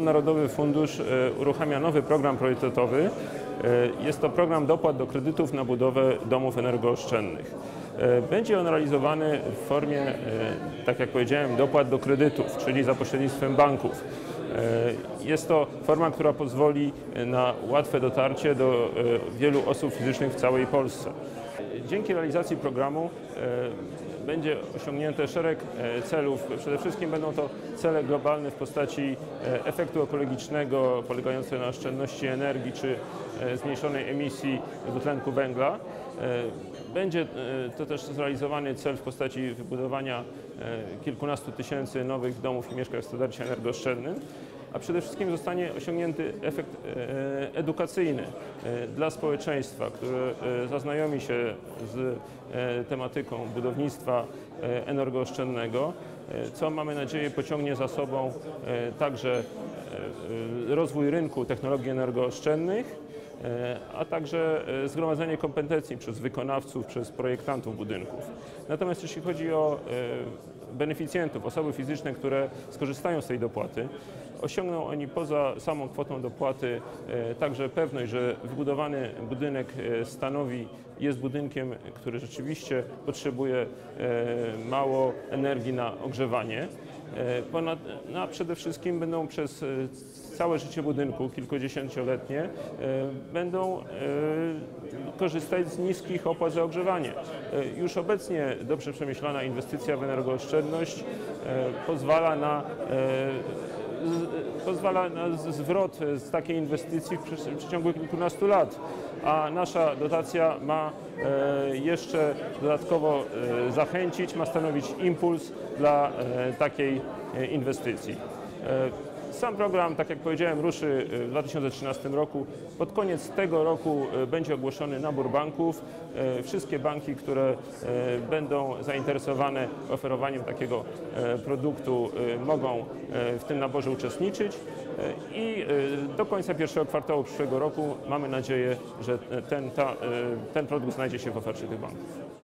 Narodowy Fundusz e, uruchamia nowy program priorytetowy. E, Jest to program dopłat do kredytów na budowę domów energooszczędnych. E, Będzie on realizowany w formie, tak jak powiedziałem, dopłat do kredytów, czyli za pośrednictwem banków. Jest to forma, która pozwoli na łatwe dotarcie do wielu osób fizycznych w całej Polsce. Dzięki realizacji programu będzie osiągnięte szereg e, celów. Przede wszystkim będą to cele globalne w postaci e, efektu ekologicznego polegające na oszczędności energii czy e, zmniejszonej emisji dwutlenku węgla. Będzie to też zrealizowany cel w postaci wybudowania kilkunastu tysięcy nowych domów i mieszkań w standardzie energooszczędnym a przede wszystkim zostanie osiągnięty efekt e, edukacyjny e, dla społeczeństwa, które e, zaznajomi się z e, tematyką budownictwa e, energooszczędnego, e, co mamy nadzieję pociągnie za sobą e, także e, e, rozwój rynku technologii energooszczędnych, e, a także e, zgromadzenie kompetencji przez wykonawców, przez projektantów budynków. Natomiast jeśli chodzi o e, beneficjentów, osoby fizyczne, które skorzystają z tej dopłaty, osiągną oni poza samą kwotą dopłaty e, także pewność, że wybudowany budynek e, stanowi, jest budynkiem, który rzeczywiście potrzebuje e, mało energii na ogrzewanie. E, Ponad, no, a przede wszystkim będą przez e, całe życie budynku, kilkudziesięcioletnie, e, będą korzystać z niskich opłat za ogrzewanie. Już obecnie dobrze przemyślana inwestycja w energooszczędność pozwala na pozwala na zwrot z takiej inwestycji w przeciągu kilkunastu lat, a nasza dotacja ma e, jeszcze dodatkowo e, zachęcić, ma stanowić impuls dla e, takiej inwestycji. Sam program, tak jak powiedziałem, ruszy w 2013 roku. Pod koniec tego roku e, będzie ogłoszony nabór banków. E, Wszystkie banki, które będą zainteresowane oferowaniem takiego produktu, mogą w tym naborze uczestniczyć. I do końca pierwszego kwartału przyszłego roku mamy nadzieję, że ten, ta, ten produkt znajdzie się w ofercie tych banków.